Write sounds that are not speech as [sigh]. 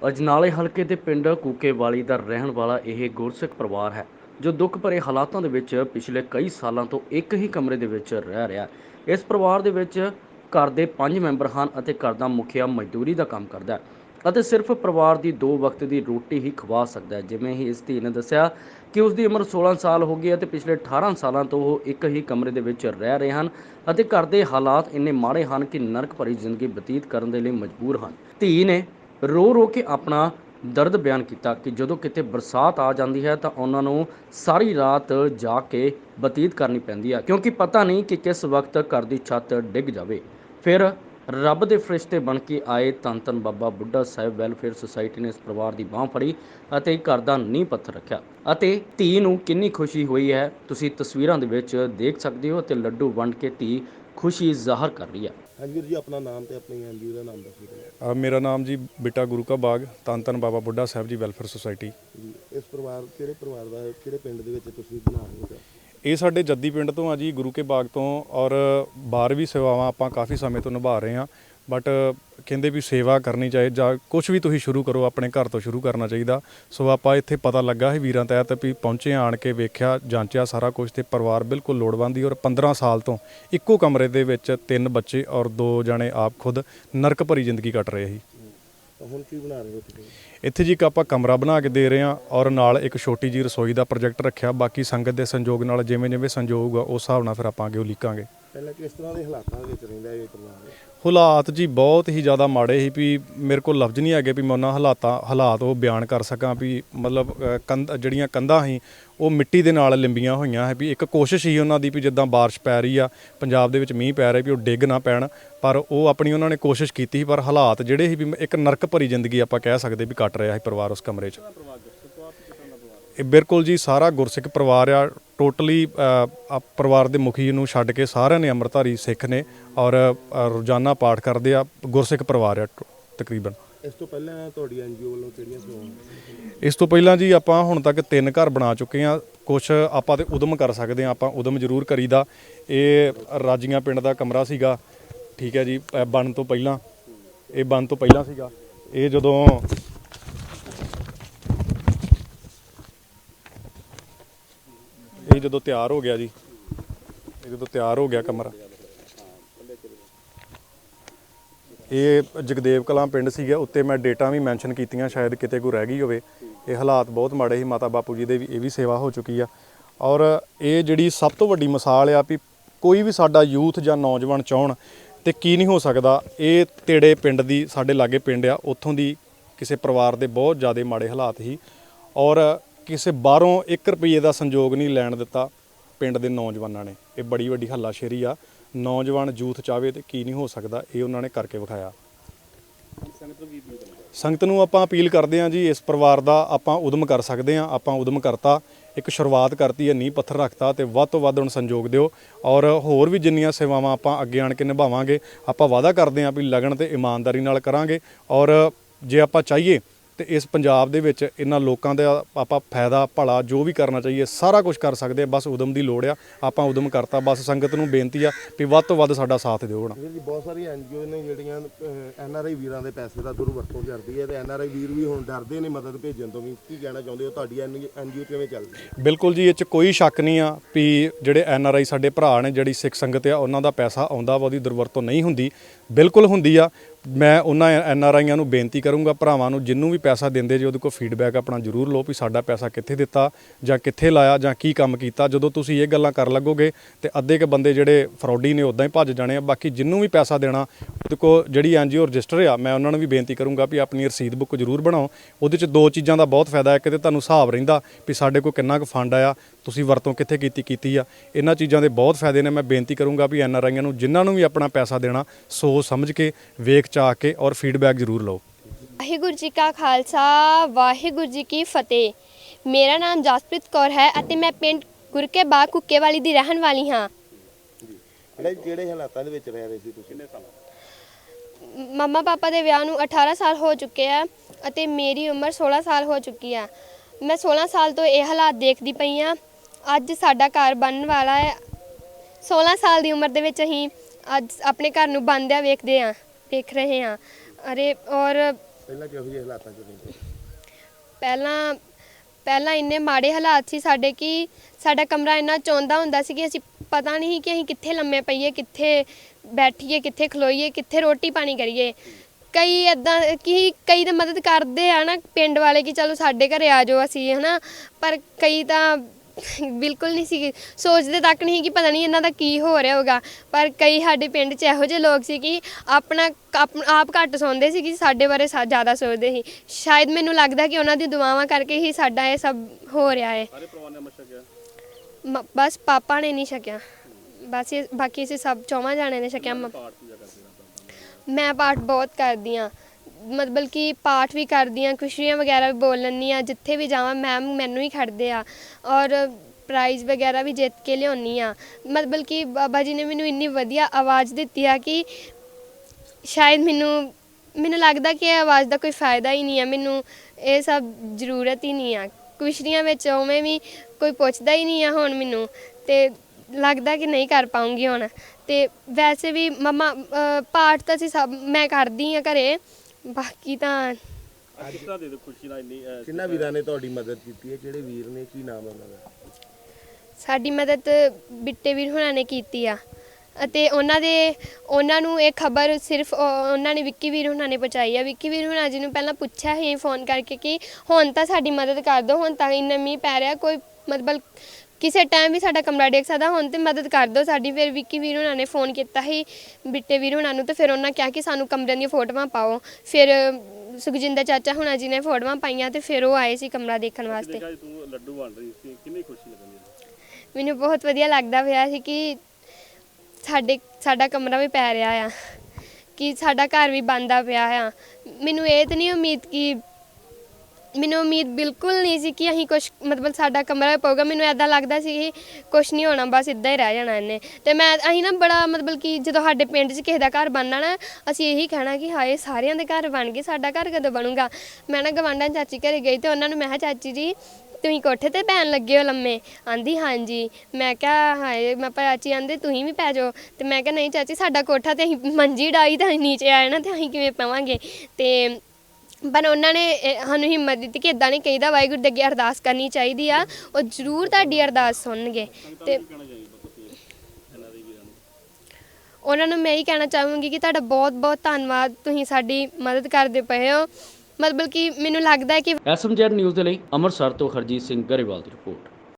ਅਜਨਾਲੇ ਹਲਕੇ ਦੇ ਪਿੰਡ ਕੂਕੇਵਾਲੀ ਦਾ ਰਹਿਣ ਵਾਲਾ ਇਹ ਗੁਰਸਿੱਖ ਪਰਿਵਾਰ ਹੈ, ਜੋ ਦੁੱਖ ਭਰੇ ਹਾਲਾਤਾਂ ਦੇ ਵਿੱਚ ਪਿਛਲੇ ਕਈ ਸਾਲਾਂ ਤੋਂ ਇੱਕ ਹੀ ਕਮਰੇ ਦੇ ਵਿੱਚ ਰਹਿ ਰਿਹਾ ਹੈ। ਇਸ ਪਰਿਵਾਰ ਦੇ ਵਿੱਚ ਘਰ ਦੇ 5 ਮੈਂਬਰ ਹਨ ਅਤੇ ਘਰ ਦਾ ਮੁਖੀਆ ਮਜ਼ਦੂਰੀ ਦਾ ਕੰਮ ਕਰਦਾ ਹੈ ਅਤੇ ਸਿਰਫ ਪਰਿਵਾਰ ਦੀ ਦੋ ਵਕਤ ਦੀ ਰੋਟੀ ਹੀ ਖਵਾ ਸਕਦਾ ਹੈ, ਜਿਵੇਂ ਹੀ ਇਸ ਧੀ ਨੇ ਦੱਸਿਆ ਕਿ ਉਸ ਦੀ ਉਮਰ 16 ਸਾਲ ਹੋ ਗਈ ਹੈ ਤੇ ਪਿਛਲੇ 18 ਸਾਲਾਂ ਤੋਂ ਉਹ ਇੱਕ ਹੀ ਕਮਰੇ ਦੇ ਵਿੱਚ ਰਹਿ ਰਹੇ ਹਨ ਅਤੇ ਘਰ ਦੇ ਹਾਲਾਤ ਇੰਨੇ ਮਾੜੇ ਹਨ ਕਿ ਨਰਕ ਭਰੀ ਜ਼ਿੰਦਗੀ ਬਤੀਤ ਕਰਨ ਦੇ ਲਈ ਮਜਬੂਰ ਹਨ। ਧੀ ਨੇ ਰੋ ਰੋ ਕੇ ਆਪਣਾ ਦਰਦ ਬਿਆਨ ਕੀਤਾ ਕਿ ਜਦੋਂ ਕਿਤੇ ਬਰਸਾਤ ਆ ਜਾਂਦੀ ਹੈ ਤਾਂ ਉਹਨਾਂ ਨੂੰ ਸਾਰੀ ਰਾਤ ਜਾ ਕੇ ਬਤੀਤ ਕਰਨੀ ਪੈਂਦੀ ਹੈ ਕਿਉਂਕਿ ਪਤਾ ਨਹੀਂ ਕਿ ਕਿਸ ਵਕਤ ਘਰ ਦੀ ਛੱਤ ਡਿੱਗ ਜਾਵੇ। ਫਿਰ ਰੱਬ ਦੇ ਫਰਿਸ਼ਤੇ ਬਣ ਕੇ ਆਏ ਧੰਨ ਧੰਨ ਬਾਬਾ ਬੁੱਢਾ ਸਾਹਿਬ ਵੈਲਫੇਅਰ ਸੁਸਾਇਟੀ ਨੇ ਇਸ ਪਰਿਵਾਰ ਦੀ ਬਾਹ ਫੜੀ ਅਤੇ ਘਰ ਦਾ ਨੀਂਹ ਪੱਥਰ ਰੱਖਿਆ। ਅਤੇ ਧੀ ਨੂੰ ਕਿੰਨੀ ਖੁਸ਼ੀ ਹੋਈ ਹੈ, ਤੁਸੀਂ ਤਸਵੀਰਾਂ ਦੇ ਵਿੱਚ ਦੇਖ ਸਕਦੇ ਹੋ ਤੇ ਲੱਡੂ ਵੰਡ ਕੇ ਧੀ ਖੁਸ਼ੀ ਜ਼ਾਹਰ ਕਰ ਰਹੀ ਹੈ ਹਾਂਜੀ ਵੀਰ ਜੀ ਆਪਣਾ ਨਾਮ ਤੇ ਆਪਣੀ ਐਨਜੀਓ ਦਾ ਨਾਮ ਦੱਸੋ ਜੀ ਅ, ਮੇਰਾ ਨਾਮ ਜੀ ਬਿੱਟਾ ਗੁਰੂ ਕਾ ਬਾਗ ਧੰਨ ਧੰਨ ਬਾਬਾ ਬੁੱਢਾ ਸਾਹਿਬ ਜੀ ਵੈਲਫੇਅਰ ਸੁਸਾਇਟੀ। ਜੀ ਇਸ ਪਰਿਵਾਰ ਕਿਹੜੇ ਪਰਿਵਾਰ ਦਾ ਹੈ ਕਿਹੜੇ ਪਿੰਡ ਦੇ ਵਿੱਚ ਤੁਸੀਂ ਬਣਾ ਰਹੇ ਹੋ ਇਹ ਸਾਡੇ ਜੱਦੀ ਪਿੰਡ ਤੋਂ ਆ ਜੀ ਗੁਰੂ ਕੇ ਬਾਗ ਤੋਂ ਔਰ ਬਾਹਰ ਵੀ ਸੇਵਾਵਾਂ ਆਪਾਂ ਕਾਫੀ ਸਮੇਂ ਤੋਂ ਨਿਭਾ ਰਹੇ ਹਾਂ। ਬਟ ਕਹਿੰਦੇ ਵੀ ਸੇਵਾ ਕਰਨੀ ਚਾਹੀਏ ਜਾਂ ਕੁਝ ਵੀ ਤੁਸੀਂ ਸ਼ੁਰੂ ਕਰੋ ਆਪਣੇ ਘਰ ਤੋਂ ਸ਼ੁਰੂ ਕਰਨਾ ਚਾਹੀਦਾ। ਸੋ ਆਪਾਂ ਇੱਥੇ ਪਤਾ ਲੱਗਾ ਸੀ ਵੀਰਾਂ ਤਹਿਤ ਵੀ ਪਹੁੰਚੇ ਆਣ ਕੇ ਵੇਖਿਆ ਜਾਂਚਿਆ ਸਾਰਾ ਕੁਝ ਤੇ ਪਰਿਵਾਰ ਬਿਲਕੁਲ ਲੋੜਵੰਦੀ ਔਰ 15 ਸਾਲ ਤੋਂ ਇੱਕੋ ਕਮਰੇ ਦੇ ਵਿੱਚ ਤਿੰਨ ਬੱਚੇ ਔਰ ਦੋ ਜਣੇ ਆਪ ਖੁਦ ਨਰਕ ਭਰੀ ਜ਼ਿੰਦਗੀ ਕੱਟ ਰਹੇ ਸੀ। ਹੁਣ ਕੀ ਬਣਾ ਰਹੇ ਹੋ ਤੁਸੀਂ? ਇੱਥੇ ਜੀ ਇੱਕ ਆਪਾਂ ਕਮਰਾ ਬਣਾ ਕੇ ਦੇ ਰਹੇ ਹਾਂ ਔਰ ਨਾਲ ਇੱਕ ਛੋਟੀ ਜੀ ਰਸੋਈ ਦਾ ਪ੍ਰੋਜੈਕਟ ਰੱਖਿਆ ਬਾਕੀ ਸੰਗਤ ਦੇ ਸੰਯੋਗ ਨਾਲ ਜਿਵੇਂ ਜਿਵੇਂ ਸੰਯੋਗ ਆ ਉਸ ਹਿਸਾਬ ਨਾਲ ਫਿਰ ਆਪਾਂ ਅੱਗੇ ਉਲੀਕਾਂਗੇ। ਪਹਿਲਾਂ ਕਿਸ ਤਰ੍ਹਾਂ ਦੇ ਹਾਲਾਤਾਂ ਵਿੱਚ ਰਹਿੰਦਾ ਇਹ ਪਰਿਵਾਰ? ਹਾਲਾਤ ਜੀ ਬਹੁਤ ਹੀ ਜ਼ਿਆਦਾ ਮਾੜੇ ਸੀ ਵੀ ਮੇਰੇ ਕੋਲ ਲਫ਼ਜ਼ ਨਹੀਂ ਹੈਗੇ ਵੀ ਮੈਂ ਉਹਨਾਂ ਹਾਲਾਤਾਂ, ਹਾਲਾਤ ਉਹ ਬਿਆਨ ਕਰ ਸਕਾਂ ਵੀ ਮਤਲਬ ਕੰਧ, ਜਿਹੜੀਆਂ ਕੰਧਾਂ ਸੀ, ਉਹ ਮਿੱਟੀ ਦੇ ਨਾਲ ਲਿੰਬੀਆਂ ਹੋਈਆਂ ਹੈ ਵੀ ਇੱਕ ਕੋਸ਼ਿਸ਼ ਹੀ ਉਹਨਾਂ ਦੀ ਵੀ ਜਿੱਦਾਂ ਬਾਰਿਸ਼ ਪੈ ਰਹੀ ਆ, ਪੰਜਾਬ ਦੇ ਵਿੱਚ ਮੀਂਹ ਪੈ ਰਿਹਾ ਵੀ ਉਹ ਡਿੱਗ ਨਾ ਪੈਣ, ਪਰ ਉਹ ਆਪਣੀ ਉਹਨਾਂ ਨੇ ਕੋਸ਼ਿਸ਼ ਕੀਤੀ ਸੀ, ਪਰ ਹਾਲਾਤ ਜਿਹੜੇ ਸੀ ਵੀ ਇੱਕ ਨਰਕ ਭਰੀ ਜ਼ਿੰਦਗੀ ਆਪਾਂ ਕਹਿ ਸਕਦੇ ਵੀ ਕੱਟ ਰਿਹਾ ਸੀ ਪਰਿਵਾਰ ਉਸ ਕਮਰੇ 'ਚ। ਇਹ ਬਿਲਕੁਲ ਜੀ ਸਾਰਾ ਗੁਰਸਿੱਖ ਪਰਿਵਾਰ ਆ ਟੋਟਲੀ ਪਰਿਵਾਰ ਦੇ ਮੁਖੀ ਨੂੰ ਛੱਡ ਕੇ ਸਾਰਿਆਂ ਨੇ ਅੰਮ੍ਰਿਤਧਾਰੀ ਸਿੱਖ ਨੇ ਔਰ ਰੋਜ਼ਾਨਾ ਪਾਠ ਕਰਦੇ ਆ ਗੁਰਸਿੱਖ ਪਰਿਵਾਰ ਆ ਤਕਰੀਬਨ। ਇਸ ਤੋਂ ਪਹਿਲਾਂ ਤੁਹਾਡੀ ਐਨਜੀਓ ਵੱਲੋਂ ਕਿਹੜੀਆਂ ਸੇਵਾਵਾਂ ਇਸ ਤੋਂ ਪਹਿਲਾਂ ਜੀ ਆਪਾਂ ਹੁਣ ਤੱਕ ਤਿੰਨ ਘਰ ਬਣਾ ਚੁੱਕੇ ਆ ਕੁਝ ਆਪਾਂ ਤੇ ਉਦਮ ਕਰ ਸਕਦੇ ਆ ਆਪਾਂ ਉਦਮ ਜ਼ਰੂਰ ਕਰੀਦਾ। ਇਹ ਰਾਜੀਆਂ ਪਿੰਡ ਦਾ ਕਮਰਾ ਸੀਗਾ ਠੀਕ ਹੈ ਜੀ ਅ, ਬਣਨ ਤੋਂ ਪਹਿਲਾਂ ਇਹ ਬਣਨ ਤੋਂ ਪਹਿਲਾਂ ਸੀਗਾ। ਇਹ ਜਦੋਂ ਇਹ ਜਦੋਂ ਤਿਆਰ ਹੋ ਗਿਆ ਜੀ, ਇਹ ਜਦੋਂ ਤਿਆਰ ਹੋ ਗਿਆ ਕਮਰਾ, ਇਹ ਜਗਦੇਵ ਕਲਾਂ ਪਿੰਡ ਸੀਗਾ, ਉੱਤੇ ਮੈਂ ਡੇਟਾ ਵੀ ਮੈਂਸ਼ਨ ਕੀਤੀਆਂ, ਸ਼ਾਇਦ ਕਿਤੇ ਕੋਈ ਰਹਿ ਗਈ ਹੋਵੇ। ਇਹ ਹਾਲਾਤ ਬਹੁਤ ਮਾੜੇ ਸੀ, ਮਾਤਾ ਬਾਪੂ ਜੀ ਦੇ ਵੀ, ਇਹ ਵੀ ਸੇਵਾ ਹੋ ਚੁੱਕੀ ਆ। ਔਰ ਇਹ ਜਿਹੜੀ ਸਭ ਤੋਂ ਵੱਡੀ ਮਿਸਾਲ ਆ ਵੀ ਕੋਈ ਵੀ ਸਾਡਾ ਯੂਥ ਜਾਂ ਨੌਜਵਾਨ ਚਾਹਣ ਤੇ ਕੀ ਨਹੀਂ ਹੋ ਸਕਦਾ, ਇਹ ਤੇੜੇ ਪਿੰਡ ਦੀ, ਸਾਡੇ ਲਾਗੇ ਪਿੰਡ ਆ, ਉੱਥੋਂ ਦੀ ਕਿਸੇ ਪਰਿਵਾਰ ਦੇ ਬਹੁਤ ਜ਼ਿਆਦਾ ਮਾੜੇ ਹਾਲਾਤ ਸੀ। ਔਰ ਕਿਸੇ ਬਾਹਰੋਂ 1 ਰੁਪਏ ਦਾ ਸੰਯੋਗ ਨਹੀਂ ਲੈਣ ਦਿੱਤਾ ਪਿੰਡ ਦੇ ਨੌਜਵਾਨਾਂ ਨੇ। ਇਹ ਬੜੀ ਵੱਡੀ ਹੱਲਾਸ਼ੇਰੀ ਆ। ਨੌਜਵਾਨ ਯੂਥ ਚਾਵੇ ਤੇ ਕੀ ਨਹੀਂ ਹੋ ਸਕਦਾ, ਇਹ ਉਹਨਾਂ ਨੇ ਕਰਕੇ ਵਿਖਾਇਆ। ਸੰਗਤ ਨੂੰ ਆਪਾਂ ਅਪੀਲ ਕਰਦੇ ਹਾਂ ਜੀ, ਇਸ ਪਰਿਵਾਰ ਦਾ ਆਪਾਂ ਉਦਮ ਕਰ ਸਕਦੇ ਹਾਂ, ਆਪਾਂ ਉਦਮ ਕਰਤਾ, ਇੱਕ ਸ਼ੁਰੂਆਤ ਕਰਤੀ ਹੈ, ਨੀਂਹ ਪੱਥਰ ਰੱਖਤਾ ਤੇ ਵੱਧ ਤੋਂ ਵੱਧ ਹੁਣ ਸੰਯੋਗ ਦਿਓ। ਔਰ ਹੋਰ ਵੀ ਜਿੰਨੀਆਂ ਸੇਵਾਵਾਂ ਆਪਾਂ ਅੱਗੇ ਆਣ ਕੇ ਨਿਭਾਵਾਂਗੇ, ਆਪਾਂ ਵਾਅਦਾ ਕਰਦੇ ਹਾਂ ਵੀ ਲਗਨ ਤੇ ਇਮਾਨਦਾਰੀ ਨਾਲ ਕਰਾਂਗੇ। ਔਰ ਜੇ ਆਪਾਂ ਚਾਹੀਏ ਤੇ ਇਸ ਪੰਜਾਬ ਦੇ ਵਿੱਚ ਇਹਨਾਂ ਲੋਕਾਂ ਦਾ ਆਪਾਂ ਫਾਇਦਾ ਭਲਾ ਜੋ ਵੀ ਕਰਨਾ ਚਾਹੀਏ ਸਾਰਾ ਕੁਝ ਕਰ ਸਕਦੇ ਆ ਬਸ ਉਦਮ ਦੀ ਲੋੜ ਆ। ਆਪਾਂ ਉਦਮ ਕਰਤਾ ਬਸ ਸੰਗਤ ਨੂੰ ਬੇਨਤੀ ਆ ਵੀ ਵੱਧ ਤੋਂ ਵੱਧ ਸਾਡਾ ਸਾਥ ਦਿਓ ਹੁਣ। ਵੀਰ ਜੀ ਬਹੁਤ ਸਾਰੀਆਂ ਐਨਜੀਓ ਨੇ ਜਿਹੜੀਆਂ ਐਨਆਰਆਈ ਵੀਰਾਂ ਦੇ ਪੈਸੇ ਦਾ ਦੁਰਵਰਤੋਂ ਕਰਦੀ ਹੈ ਤੇ ਐਨਆਰਆਈ ਵੀਰ ਵੀ ਹੁਣ ਡਰਦੇ ਨੇ ਮਦਦ ਭੇਜਣ ਤੋਂ ਵੀ ਕੀ ਕਹਿਣਾ ਚਾਹੁੰਦੇ ਹੋ? ਤੁਹਾਡੀ ਐਨਜੀਓ ਕਿਵੇਂ ਚੱਲਦੀ ਹੈ? ਬਿਲਕੁਲ ਜੀ ਇਹ ਚ ਕੋਈ ਸ਼ੱਕ ਨਹੀਂ ਆ ਵੀ ਜਿਹੜੇ ਐਨ ਆਰ ਆਈ ਸਾਡੇ ਭਰਾ ਨੇ ਜਿਹੜੀ ਸਿੱਖ ਸੰਗਤ ਆ ਉਹਨਾਂ ਦਾ ਪੈਸਾ ਆਉਂਦਾ ਵਾ ਉਹਦੀ ਦੁਰਵਰਤੋਂ ਨਹੀਂ ਹੁੰਦੀ। ਬਿਲਕੁਲ ਹੁੰਦੀ ਆ ਮੈਂ ਉਹਨਾਂ ਐਨ ਆਰ ਆਈਆਂ ਨੂੰ ਬੇਨਤੀ ਕਰੂੰਗਾ, ਭਰਾਵਾਂ ਨੂੰ ਜਿੰਨੂੰ ਵੀ ਪੈਸਾ ਦਿੰਦੇ ਜੇ ਉਹਦੇ ਕੋਲ ਫੀਡਬੈਕ ਆਪਣਾ ਜ਼ਰੂਰ ਲਓ ਵੀ ਸਾਡਾ ਪੈਸਾ ਕਿੱਥੇ ਦਿੱਤਾ ਜਾਂ ਕਿੱਥੇ ਲਾਇਆ ਜਾਂ ਕੀ ਕੰਮ ਕੀਤਾ। ਜਦੋਂ ਤੁਸੀਂ ਇਹ ਗੱਲਾਂ ਕਰ ਲੱਗੋਗੇ ਤੇ ਅੱਧੇ ਕੇ ਬੰਦੇ ਜਿਹੜੇ ਫਰੌਡੀ ਨੇ ਉਦਾਂ ਹੀ ਭੱਜ ਜਾਣੇ ਆ, ਬਾਕੀ ਜਿੰਨੂੰ ਵੀ ਪੈਸਾ ਦੇਣਾ, ਉਹਦੇ ਕੋਲ ਜਿਹੜੀ ਐਨਜੀਓ ਰਜਿਸਟਰ ਆ, ਮੈਂ ਉਹਨਾਂ ਨੂੰ ਵੀ ਬੇਨਤੀ ਕਰੂੰਗਾ ਵੀ ਆਪਣੀ ਰਸੀਦ ਬੁੱਕ ਜ਼ਰੂਰ ਬਣਾਓ। ਉਹਦੇ ਚ ਦੋ ਚੀਜ਼ਾਂ ਦਾ ਬਹੁਤ ਫਾਇਦਾ ਹੈ ਕਿਤੇ ਤੁਹਾਨੂੰ ਹਿਸਾਬ ਰਹਿੰਦਾ ਵੀ ਸਾਡੇ ਕੋਲ ਕਿੰਨਾ ਕੁ ਫੰਡ ਆਇਆ, ਤੁਸੀਂ ਵਰਤੋਂ ਕਿੱਥੇ ਕੀਤੀ ਕੀਤੀ ਆ। ਇਹਨਾਂ ਚੀਜ਼ਾਂ ਦੇ ਬਹੁਤ ਫਾਇਦੇ ਨੇ, ਮੈਂ ਬੇਨਤੀ ਕਰੂੰਗਾ ਵੀ ਐਨ ਆਰ ਆਈਆਂ ਨੂੰ ਜਿਨ੍ਹਾਂ ਨੂੰ ਵੀ ਆਪਣਾ ਪੈਸਾ ਦੇਣਾ, ਸੋਚ ਸਮਝ ਕੇ, ਵੇਖ ਚਾਹ ਕੇ ਔਰ ਫੀਡਬੈਕ ਜ਼ਰੂਰ ਲਓ। ਵਾਹਿਗੁਰੂ ਜੀ ਕਾ ਖਾਲਸਾ ਵਾਹਿਗੁਰੂ ਜੀ ਕੀ ਫਤਿਹ। ਮੇਰਾ ਨਾਮ ਜਸਪ੍ਰੀਤ ਕੌਰ ਹੈ ਅਤੇ ਮੈਂ ਪਿੰਡ ਗੁਰਕੇ ਬਾਗ ਕੁੱਕੇਵਾਲੀ ਦੀ ਰਹਿਣ ਵਾਲੀ ਹਾਂ। ਕਿਹੜੇ ਕਿਹੜੇ ਹਾਲਾਤਾਂ ਦੇ ਵਿੱਚ ਰਹਿ ਰਹੇ ਸੀ ਤੁਸੀਂ? ਮੰਮਾ ਪਾਪਾ ਦੇ ਵਿਆਹ ਨੂੰ 18 ਸਾਲ ਹੋ ਚੁੱਕੇ ਆ ਅਤੇ ਮੇਰੀ ਉਮਰ 16 ਸਾਲ ਹੋ ਚੁੱਕੀ ਆ। ਮੈਂ 16 ਸਾਲ ਤੋਂ ਇਹ ਹਾਲਾਤ ਦੇਖਦੀ ਪਈ ਆ ਅੱਜ ਸਾਡਾ ਘਰ ਬਣਨ ਵਾਲਾ ਹੈ। 16 ਸਾਲ ਦੀ ਉਮਰ ਦੇ ਵਿੱਚ ਅਸੀਂ ਅੱਜ ਆਪਣੇ ਘਰ ਨੂੰ ਬਣਦਿਆਂ ਵੇਖਦੇ ਆ ਵੇਖ ਰਹੇ ਆ ਅਰੇ ਔਰ ਪਹਿਲਾਂ ਕਿਹੋ ਜਿਹੇ ਹਾਲਾਤਾਂ 'ਚ ਰਹਿੰਦੇ? ਪਹਿਲਾਂ ਪਹਿਲਾਂ ਇੰਨੇ ਮਾੜੇ ਹਾਲਾਤ ਸੀ ਸਾਡੇ ਕਿ ਸਾਡਾ ਕਮਰਾ ਇੰਨਾ ਚੌਂਦਾ ਹੁੰਦਾ ਸੀ ਕਿ ਅਸੀਂ ਪਤਾ ਨਹੀਂ ਕਿ ਅਸੀਂ ਕਿੱਥੇ ਲੰਮੇ ਪਈਏ ਕਿੱਥੇ ਬੈਠੀਏ ਕਿੱਥੇ ਖਲੋਈਏ ਕਿੱਥੇ ਰੋਟੀ ਪਾਣੀ ਕਰੀਏ। ਕਈ ਇਦਾਂ ਕਿ ਕਈ ਤਾਂ ਮਦਦ ਕਰਦੇ ਆ ਨਾ ਪਿੰਡ ਵਾਲੇ ਕਿ ਚਲੋ ਸਾਡੇ ਘਰੇ ਆ ਜਾਓ ਅਸੀਂ ਹਨਾ? ਪਰ ਕਈ ਤਾਂ [laughs] ਬਿਲਕੁਲ ਨਹੀਂ ਸੀ ਸੋਚਦੇ ਤੱਕ ਨਹੀਂ ਕਿ ਪਤਾ ਨਹੀਂ ਇਹਨਾਂ ਦਾ ਕੀ ਹੋ ਰਿਹਾ ਹੋਗਾ ਪਰ ਕਈ ਸਾਡੇ ਪਿੰਡ 'ਚ ਇਹੋ ਜਿਹੇ ਲੋਕ ਸੀ ਕਿ ਆਪਣਾ ਆਪ ਆਪ ਘੱਟ ਸੌਂਦੇ ਸੀ ਕਿ ਸਾਡੇ ਬਾਰੇ ਸਾ- ਜ਼ਿਆਦਾ ਸੋਚਦੇ ਸੀ। ਸ਼ਾਇਦ ਮੈਨੂੰ ਲੱਗਦਾ ਕਿ ਉਹਨਾਂ ਦੀ ਦੁਆਵਾਂ ਕਰਕੇ ਹੀ ਸਾਡਾ ਇਹ ਸਭ ਹੋ ਰਿਹਾ ਹੈ। ਸਾਰੇ ਪਰਿਵਾਰ ਨੇ ਅੰਮ੍ਰਿਤ ਛਕਿਆ? ਮ- ਬਸ ਪਾਪਾ ਨੇ ਨਹੀਂ ਛਕਿਆ। ਬਸ ਇਹ ਬਾਕੀ ਅਸੀਂ ਸਭ ਚੌਵਾਂ ਜਾਣੇ ਨੇ ਛਕਿਆ। ਮ- ਪਾਠ ਪੂਜਾ ਕਰਦੇ ਮੈਂ ਪਾਠ ਬਹੁਤ ਕਰਦੀ ਆ ਮਤਲਬ ਕਿ ਪਾਠ ਵੀ ਕਰਦੀ ਹਾਂ ਖੁਸ਼ੀਆਂ ਵਗੈਰਾ ਵੀ ਬੋਲ ਲੈਂਦੀ ਹਾਂ ਜਿੱਥੇ ਵੀ ਜਾਵਾਂ ਮੈਮ ਮੈਨੂੰ ਹੀ ਖੜਦੇ ਆ ਔਰ ਪ੍ਰਾਈਜ਼ ਵਗੈਰਾ ਵੀ ਜਿੱਤ ਕੇ ਲਿਆਉਂਦੀ ਹਾਂ ਮਤਲਬ ਕਿ ਬਾਬਾ ਜੀ ਨੇ ਮੈਨੂੰ ਇੰਨੀ ਵਧੀਆ ਆਵਾਜ਼ ਦਿੱਤੀ ਆ ਕਿ ਸ਼ਾਇਦ ਮੈਨੂੰ ਮੈਨੂੰ ਲੱਗਦਾ ਕਿ ਇਹ ਆਵਾਜ਼ ਦਾ ਕੋਈ ਫਾਇਦਾ ਹੀ ਨਹੀਂ ਆ, ਮੈਨੂੰ ਇਹ ਸਭ ਜ਼ਰੂਰਤ ਹੀ ਨਹੀਂ ਆ। ਕੁਸ਼ਰੀਆਂ ਵਿੱਚ ਉਵੇਂ ਵੀ ਕੋਈ ਪੁੱਛਦਾ ਹੀ ਨਹੀਂ ਆ ਹੁਣ ਮੈਨੂੰ ਤੇ ਲੱਗਦਾ ਕਿ ਨਹੀਂ ਕਰ ਪਾਉਂਗੀ ਹੁਣ। ਤੇ ਵੈਸੇ ਵੀ ਮਮਾ ਪਾਠ ਤਾਂ ਅਸੀਂ ਸਭ, ਮੈਂ ਕਰਦੀ ਆ ਘਰੇ। ਬਾਕੀ ਤਾਂ ਕਿਸ ਤਰ੍ਹਾਂ ਦੇ ਦਿਓ ਖੁਸ਼ੀ ਨਾਲ ਇੰਨੀ ਅਹ, ਕਿੰਨਾ ਵੀਰਾਂ ਨੇ ਤੁਹਾਡੀ ਮਦਦ ਕੀਤੀ ਹੈ? ਕਿਹੜੇ ਵੀਰ ਨੇ? ਕੀ ਨਾਮ ਹੈ ਉਹਨਾਂ ਦਾ? ਸਾਡੀ ਮਦਦ ਬਿੱਟੇ ਵੀਰ ਹੁਣਾਂ ਨੇ ਕੀਤੀ ਆ। ਅਤੇ ਉਹਨਾਂ ਦੇ ਉਹਨਾਂ ਨੂੰ ਇਹ ਖਬਰ ਸਿਰਫ ਉਹ- ਉਹਨਾਂ ਨੇ ਵਿੱਕੀ ਵੀਰ ਹੁਣਾਂ ਨੇ ਪਹੁੰਚਾਈ ਆ। ਵਿੱਕੀ ਵੀਰ ਹੁਣਾਂ ਜੀ ਨੂੰ ਪਹਿਲਾਂ ਪੁੱਛਿਆ ਸੀ ਫੋਨ ਕਰਕੇ ਕਿ ਹੁਣ ਤਾਂ ਸਾਡੀ ਮਦਦ ਕਰ ਦਿਓ ਹੁਣ ਤਾਂ ਇੰਨਾ ਮੀਂਹ ਪੈ ਰਿਹਾ ਕੋਈ ਮਤਲਬ ਕਿਸੇ ਟਾਈਮ ਵੀ ਸਾਡਾ ਕਮਰਾ ਡੇਕ ਸਕਦਾ ਹੁਣ ਤੇ ਮਦਦ ਕਰ ਦਿਓ ਸਾਡੀ। ਫਿਰ ਵਿੱਕੀ ਵੀਰ ਹੁਣਾਂ ਨੇ ਫੋਨ ਕੀਤਾ ਸੀ ਬਿੱਟੇ ਵੀਰ ਹੁਣਾਂ ਨੂੰ ਤੇ ਫਿਰ ਉਹਨਾਂ ਕਿਹਾ ਕਿ ਸਾਨੂੰ ਕਮਰਿਆਂ ਦੀਆਂ ਫੋਟੋਆਂ ਪਾਓ। ਫਿਰ ਸੁਖਜਿੰਦਰ ਚਾਚਾ ਹੁਣਾਂ ਜੀ ਨੇ ਫੋਟੋਆਂ ਪਾਈਆਂ ਤੇ ਫਿਰ ਉਹ ਆਏ ਸੀ ਕਮਰਾ ਦੇਖਣ ਵਾਸਤੇ। ਦੇਖਿਆ ਜੀ ਤੂੰ ਲੱਡੂ ਵੰਡ ਰਹੀ ਸੀ ਕਿੰਨੀ ਖੁਸ਼ੀ ਲੱਗਦੀ ਹੈ? ਮੈਨੂੰ ਬਹੁਤ ਵਧੀਆ ਲੱਗਦਾ ਪਿਆ ਸੀ ਕਿ ਸਾਡੇ ਸਾਡਾ ਕਮਰਾ ਵੀ ਪੈ ਰਿਹਾ ਆ ਕਿ ਸਾਡਾ ਘਰ ਵੀ ਬੰਦਾ ਪਿਆ ਆ। ਮੈਨੂੰ ਇਹ ਤਾਂ ਨਹੀਂ ਉਮੀਦ ਕਿ ਮੈਨੂੰ ਉਮੀਦ ਬਿਲਕੁਲ ਨਹੀਂ ਸੀ ਕਿ ਅਸੀਂ ਕੁਝ ਮਤਲਬ ਸਾਡਾ ਕਮਰਾ ਪਊਗਾ। ਮੈਨੂੰ ਐਦਾਂ ਲੱਗਦਾ ਸੀ ਕਿ ਕੁਝ ਨਹੀਂ ਹੋਣਾ, ਬਸ ਇੱਦਾਂ ਹੀ ਰਹਿ ਜਾਣਾ ਇਹਨੇ। ਤੇ ਮੈਂ, ਅਸੀਂ ਨਾ ਬੜਾ, ਮਤਲਬ ਕਿ ਜਦੋਂ ਸਾਡੇ ਪਿੰਡ 'ਚ ਕਿਸੇ ਦਾ ਘਰ ਬਣਨਾ ਨਾ, ਅਸੀਂ ਇਹੀ ਕਹਿਣਾ ਕਿ ਹਾਏ, ਸਾਰਿਆਂ ਦੇ ਘਰ ਬਣ ਗਏ, ਸਾਡਾ ਘਰ ਕਦੋਂ ਬਣੂਗਾ? ਮੈਂ ਨਾ ਗਵਾਂਢਾਂ ਚਾਚੀ ਘਰੇ ਗਈ ਤੇ ਉਹਨਾਂ ਨੂੰ ਮੈਂ ਕਿਹਾ, ਚਾਚੀ ਜੀ, ਤੁਸੀਂ ਕੋਠੇ ਤੇ ਪੈਣ ਲੱਗੇ ਹੋ ਲੰਮੇ? ਆਂਦੀ, ਹਾਂਜੀ। ਮੈਂ ਕਿਹਾ, ਹਾਏ, ਮੈਂ ਕਿਹਾ, ਚਾਚੀ ਆਂਦੇ, ਤੁਸੀਂ ਵੀ ਪੈ ਜਾਓ। ਤੇ ਮੈਂ ਕਿਹਾ, ਨਹੀਂ ਚਾਚੀ, ਸਾਡਾ ਕੋਠਾ ਤੇ ਅਸੀਂ ਮੰਜੀ ਡਾਈ ਤਾਂ ਅਸੀਂ ਨੀਚੇ ਆਏ ਨਾ ਤੇ ਅਸੀਂ ਕਿਵੇਂ ਪਵਾਂਗੇ? ਤੇ ਪਰ ਉਹਨਾਂ ਨੇ, ਇਹ, ਸਾਨੂੰ ਹਿੰਮਤ ਦਿੱਤੀ ਕਿ ਇਦਾਂ ਨਹੀਂ ਕਹੀਦਾ, ਵਾਹਿਗੁਰੂ ਦੇ ਅੱਗੇ ਅਰਦਾਸ ਕਰਨੀ ਚਾਹੀਦੀ ਆ, ਉਹ ਜ਼ਰੂਰ ਤੁਹਾਡੀ ਅਰਦਾਸ ਸੁਣਨਗੇ। ਤੇ ਨੂੰ ਉਹਨਾਂ ਨੂੰ ਮੈਂ ਇਹ ਕਹਿਣਾ ਚਾਹੂੰਗੀ ਕਿ ਤੁਹਾਡਾ ਬਹੁਤ ਬਹੁਤ ਧੰਨਵਾਦ, ਤੁਸੀਂ ਸਾਡੀ ਮਦਦ ਕਰਦੇ ਪਏ ਹੋ। ਮਤਲਬ ਕਿ ਮੈਨੂੰ ਲੱਗਦਾ ਹੈ ਕਿ ਐਸਐਮਜੈਡ ਨਿਊਜ਼ ਦੇ ਲਈ ਅੰਮ੍ਰਿਤਸਰ ਤੋਂ ਹਰਜੀਤ ਸਿੰਘ ਗਰੇਵਾਲ ਦੀ ਰਿਪੋਰਟ।